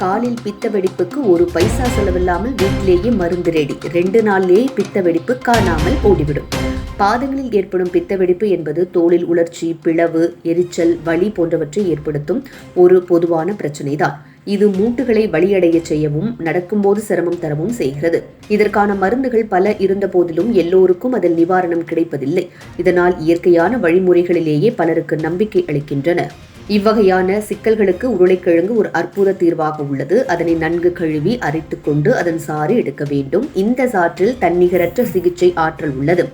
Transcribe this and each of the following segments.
காலில் பித்த வெடிப்புக்கு ஒரு பைசா செலவில்லாமல் வீட்டிலேயே மருந்து ரெடி. ரெண்டு நாள்லேயே பித்த வெடிப்பு காணாமல் ஓடிவிடும் பாதங்களில் ஏற்படும் பித்த வெடிப்பு என்பது தோளில் உலர்ச்சி பிளவு எரிச்சல் வலி போன்றவற்றை ஏற்படுத்தும் ஒரு பொதுவான பிரச்சனைதான். இது மூட்டுகளை வலியடைய செய்யவும் நடக்கும்போது சிரமம் தரவும் செய்கிறது. இதற்கான மருந்துகள் பல இருந்த போதிலும் எல்லோருக்கும் அதில் நிவாரணம் கிடைப்பதில்லை. இதனால் இயற்கையான வழிமுறைகளிலேயே பலருக்கு நம்பிக்கை அளிக்கின்றன இவ்வகையான சிக்கல்களுக்கு உருளைக்கிழங்கு ஒரு அற்புத தீர்வாக உள்ளது. அதனை நன்கு கழுவி அரைத்துக்கொண்டு அதன் சாறு எடுக்க வேண்டும். இந்த சாற்றில் தன்னிகரற்ற சிகிச்சை ஆற்றல் உள்ளது.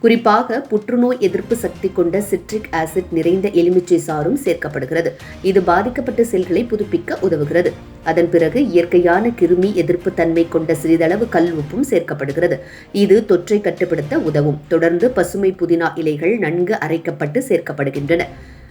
குறிப்பாக புற்றுநோய் எதிர்ப்பு சக்தி கொண்ட சிட்ரிக் ஆசிட் நிறைந்த எலுமிச்சை சாறும் சேர்க்கப்படுகிறது. இது பாதிக்கப்பட்ட செல்களை புதுப்பிக்க உதவுகிறது. அதன் பிறகு இயற்கையான கிருமி எதிர்ப்பு தன்மை கொண்ட சிறிதளவு கல் உப்பும் சேர்க்கப்படுகிறது. இது தொற்றை கட்டுப்படுத்த உதவும். தொடர்ந்து பசுமை புதினா இலைகள் நன்கு அரைக்கப்பட்டு சேர்க்கப்படுகின்றன.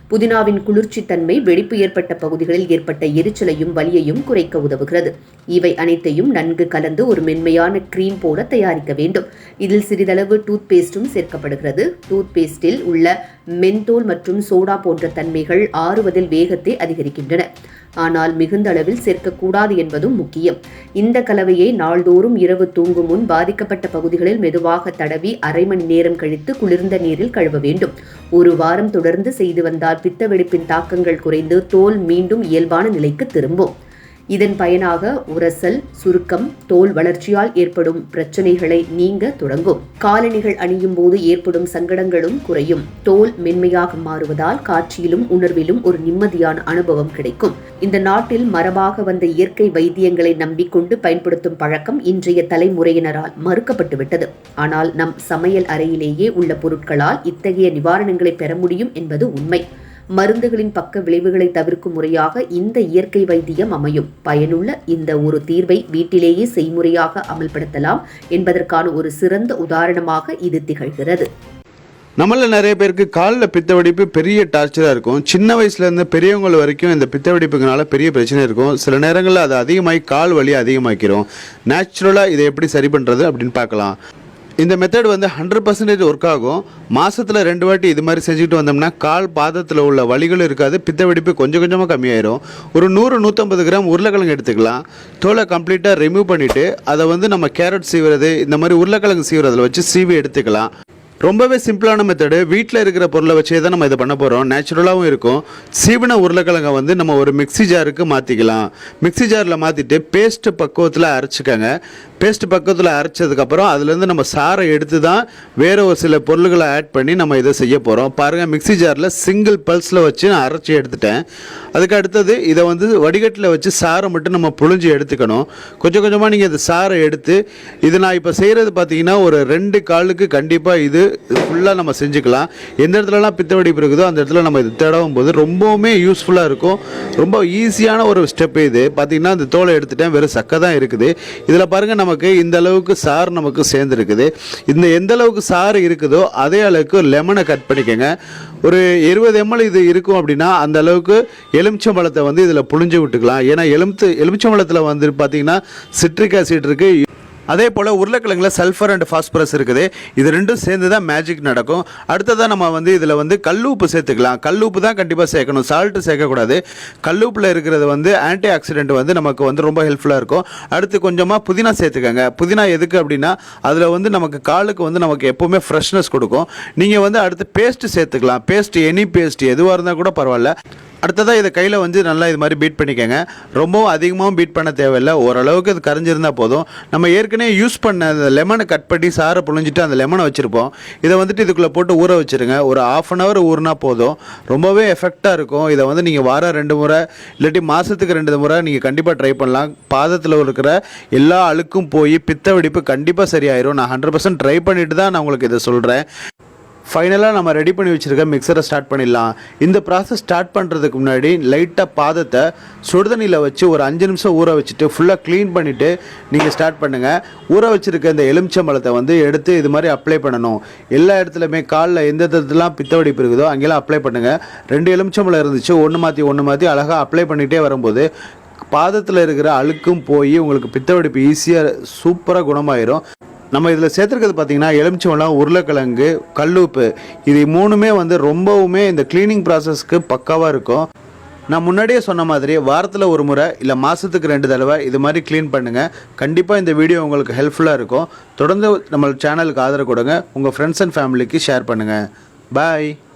புதினாவின் குளிர்ச்சித்தன்மை வெடிப்பு ஏற்பட்ட பகுதிகளில் ஏற்பட்ட எரிச்சலையும் வலியையும் குறைக்க உதவுகிறது. இவை அனைத்தையும் நன்கு கலந்து ஒரு மென்மையான கிரீம் போல தயாரிக்க வேண்டும். இதில் சிறிதளவு டூத் பேஸ்டும் சேர்க்கப்படுகிறது. டூத் பேஸ்டில் உள்ள மென்தோல் மற்றும் சோடா போன்ற தன்மைகள் ஆறுவதில் வேகத்தை அதிகரிக்கின்றன. ஆனால் மிகுந்த அளவில் சேர்க்கக்கூடாது என்பதும் முக்கியம். இந்த கலவையை நாள்தோறும் இரவு தூங்கும் முன் பாதிக்கப்பட்ட பகுதிகளில் மெதுவாக தடவி அரை மணி நேரம் கழித்து குளிர்ந்த நீரில் கழுவ வேண்டும். ஒரு வாரம் தொடர்ந்து செய்து வந்தால் பித்த வெடிப்பின் தாக்கங்கள் குறைந்து தோல் மீண்டும் இயல்பான நிலைக்கு திரும்பும். இதன் பயனாக உரசல் சுருக்கம் தோல் வளர்ச்சியால் ஏற்படும் பிரச்சனைகளை நீங்க தொடங்கும். காலணிகள் அணியும் போது ஏற்படும் சங்கடங்களும் குறையும். தோல் மென்மையாக மாறுவதால் காட்சியிலும் உணர்விலும் ஒரு நிம்மதியான அனுபவம் கிடைக்கும். இந்த நாட்டில் மரபாக வந்த இயற்கை வைத்தியங்களை நம்பிக்கொண்டு பயன்படுத்தும் பழக்கம் இன்றைய தலைமுறையினரால் மறுக்கப்பட்டுவிட்டது. ஆனால் நம் சமையல் அறையிலேயே உள்ள பொருட்களால் இத்தகைய நிவாரணங்களை பெற முடியும் என்பது உண்மை. மருந்துகளின் பக்க விளைவுகளை தவிர்க்கும் முறையாக இந்த இயற்கை வைத்தியம் அமையும். பயனுள்ள இந்த ஒரு தீர்வை வீட்டிலேயே செய்முறையாக அமல்படுத்தலாம் என்பதற்கான ஒரு சிறந்த உதாரணமாக இது திகழ்கிறது. நம்மள நிறைய பேருக்கு காலில் பித்த வெடிப்பு பெரிய டார்ச்சராக இருக்கும். சின்ன வயசுலேருந்து பெரியவங்க வரைக்கும் இந்த பித்த வெடிப்புக்குனால பெரிய பிரச்சனை இருக்கும். சில நேரங்களில் அது அதிகமாகி கால் வலி அதிகமாக்கிறோம். நேச்சுரலாக இதை எப்படி சரி பண்ணுறது அப்படின்னு பார்க்கலாம். இந்த மெத்தட் வந்து ஹண்ட்ரட் பர்சன்டேஜ் ஒர்க் ஆகும். மாதத்தில் ரெண்டு வாட்டி இது மாதிரி செஞ்சுட்டு வந்தோம்னா கால் பாதத்தில் உள்ள வலிகளும் இருக்காது பித்த வெடிப்பு கொஞ்சம் கொஞ்சமாக கம்மியாயிரும். ஒரு நூறு நூற்றம்பது கிராம் உருளைக்கிழங்கு எடுத்துக்கலாம். தோலை கம்ப்ளீட்டாக ரிமூவ் பண்ணிவிட்டு அதை வந்து நம்ம கேரட் சீவுறது இந்த மாதிரி உருளைக்கிழங்கு சீவுறதுல வச்சு சீவி எடுத்துக்கலாம். ரொம்பவே சிம்பிளான மெத்தடு வீட்டில் இருக்கிற பொருளை வச்சே தான் நம்ம இதை பண்ண போகிறோம் நேச்சுரலாகவும் இருக்கும். சீவன உருளைக்கிழங்கை வந்து நம்ம ஒரு மிக்ஸி ஜாருக்கு மாற்றிக்கலாம் மிக்ஸி ஜாரில் மாற்றிட்டு பேஸ்ட்டு பக்குவத்தில் அரைச்சிக்கங்க. பேஸ்ட் பக்கத்தில் அரைச்சதுக்கப்புறம் அதுலேருந்து நம்ம சாரை எடுத்து தான் வேறு ஒரு சில பொருள்களை ஆட் பண்ணி நம்ம இதை செய்ய போகிறோம் பாருங்கள் மிக்ஸி ஜாரில் சிங்கிள் பல்ஸில் வச்சு நான் அரைச்சி எடுத்துட்டேன். அதுக்கு அடுத்தது இதை வந்து வடிகட்டில் வச்சு சாரை மட்டும் நம்ம புழிஞ்சு எடுத்துக்கணும். கொஞ்சம் கொஞ்சமாக நீங்கள் இந்த சாரை எடுத்து இது நான் இப்போ செய்கிறது பார்த்தீங்கன்னா ஒரு ரெண்டு காலுக்கு கண்டிப்பாக இது ஃபுல்லாக நம்ம செஞ்சுக்கலாம். எந்த இடத்துலலாம் பித்த வெடிப்பு இருக்குதோ அந்த இடத்துல நம்ம இது தடவும் போது ரொம்பவுமே யூஸ்ஃபுல்லாக இருக்கும். ரொம்ப ஈஸியான ஒரு ஸ்டெப் இது. பார்த்திங்கன்னா இந்த தோலை எடுத்துட்டேன். வெறும் சக்கை தான் இருக்குது. இதில் பாருங்கள் நமக்கு இந்த அளவுக்கு சாறு நமக்கு சேர்ந்துருக்குது. இந்த எந்த அளவுக்கு சாறு இருக்குதோ அதே அளவுக்கு லெமனை கட் பண்ணிக்கோங்க. ஒரு இருபது எம்எல் இது இருக்கும் அப்படின்னா அந்த அளவுக்கு எலுமிச்சம்பழத்தை வந்து இதில் புழிஞ்சு விட்டுக்கலாம். ஏன்னா எலுமிச்சு எலுமிச்சம்பழத்தில் வந்து பார்த்தீங்கன்னா சிட்ரிக் ஆசிட் இருக்குது அதே போல் உருளைக்கிழங்குல சல்ஃபர் அண்ட் ஃபாஸ்பரஸ் இருக்குது. இது ரெண்டும் சேர்ந்து தான் மேஜிக் நடக்கும். அடுத்ததாக நம்ம வந்து இதில் வந்து கல்லூப்பு சேர்த்துக்கலாம். கல்லூப்பு தான் கண்டிப்பாக சேர்க்கணும். சால்ட்டு சேர்க்கக்கூடாது. கல்லூப்பில் இருக்கிறது வந்து ஆன்டி ஆக்சிடென்ட் வந்து நமக்கு வந்து ரொம்ப ஹெல்ப்ஃபுல்லாக இருக்கும். அடுத்து கொஞ்சமாக புதினா சேர்த்துக்கங்க. புதினா எதுக்கு அப்படின்னா அதில் வந்து நமக்கு காலுக்கு வந்து நமக்கு எப்போவுமே ஃப்ரெஷ்னஸ் கொடுக்கும். நீங்கள் வந்து அடுத்து பேஸ்ட்டு சேர்த்துக்கலாம். பேஸ்ட் எனி பேஸ்ட் எதுவாக இருந்தால் கூட பரவாயில்ல. அடுத்ததாக இதை கையில் வந்து நல்லா இது மாதிரி பீட் பண்ணிக்கோங்க. ரொம்பவும் அதிகமாகவும் பீட் பண்ண தேவையில்லை. ஓரளவுக்கு அது கரைஞ்சிருந்தால் போதும். நம்ம ஏற்கனவே யூஸ் பண்ண அந்த லெமனை கட் பண்ணி சாரை புழிஞ்சிட்டு அந்த லெமனை வச்சுருப்போம். இதை வந்துட்டு இதுக்குள்ளே போட்டு ஊற வச்சுருங்க. ஒரு ஆஃப் அன் ஹவர் ஊறினா போதும். ரொம்பவே எஃபெக்டாக இருக்கும். இதை வந்து நீங்கள் வாரம் ரெண்டு முறை இல்லாட்டி மாதத்துக்கு ரெண்டு முறை நீங்கள் கண்டிப்பாக ட்ரை பண்ணலாம். பாதத்தில் இருக்கிற எல்லா அழுக்கும் போய் பித்த வெடிப்பு கண்டிப்பாக சரியாயிரும். நான் ஹண்ட்ரட் பர்சன்ட் ட்ரை பண்ணிட்டு தான் நான் உங்களுக்கு இதை சொல்கிறேன் ஃபைனலாக நம்ம ரெடி பண்ணி வச்சுருக்க மிக்சரை ஸ்டார்ட் பண்ணிடலாம். இந்த ப்ராசஸ் ஸ்டார்ட் பண்ணுறதுக்கு முன்னாடி லைட்டாக பாதத்தை சுடுதண்ணியில் வச்சு ஒரு அஞ்சு நிமிஷம் ஊற வச்சுட்டு ஃபுல்லாக க்ளீன் பண்ணிவிட்டு நீங்கள் ஸ்டார்ட் பண்ணுங்கள் ஊற வச்சுருக்க இந்த எலுமிச்சம்பழத்தை வந்து எடுத்து இது மாதிரி அப்ளை பண்ணணும். எல்லா இடத்துலையுமே காலில் எந்த இடத்துலாம் பித்தவடிப்பு இருக்குதோ அங்கெல்லாம் அப்ளை பண்ணுங்கள் ரெண்டு எலுமிச்சம்பழம் இருந்துச்சு ஒன்று மாற்றி ஒன்று மாற்றி அழகாக அப்ளை பண்ணிகிட்டே வரும்போது பாதத்தில் இருக்கிற அழுக்கும் போய் உங்களுக்கு பித்தவடிப்பு ஈஸியாக சூப்பராக குணமாயிரும். நம்ம இதில் சேர்த்துருக்கிறது பார்த்திங்கன்னா எலுமிச்சம்பழம் உருளைக்கிழங்கு கல்லுப்பு. இது மூணுமே வந்து ரொம்பவுமே இந்த க்ளீனிங் ப்ராசஸ்க்கு பக்காவாக இருக்கும். நான் முன்னாடியே சொன்ன மாதிரி வாரத்தில் ஒரு முறை இல்லை மாதத்துக்கு ரெண்டு தடவை இது மாதிரி க்ளீன் பண்ணுங்கள் கண்டிப்பாக இந்த வீடியோ உங்களுக்கு ஹெல்ப்ஃபுல்லாக இருக்கும். தொடர்ந்து நம்ம சேனலுக்கு ஆதரவு கொடுங்க. உங்கள் ஃப்ரெண்ட்ஸ் அண்ட் ஃபேமிலிக்கு ஷேர் பண்ணுங்கள் பாய்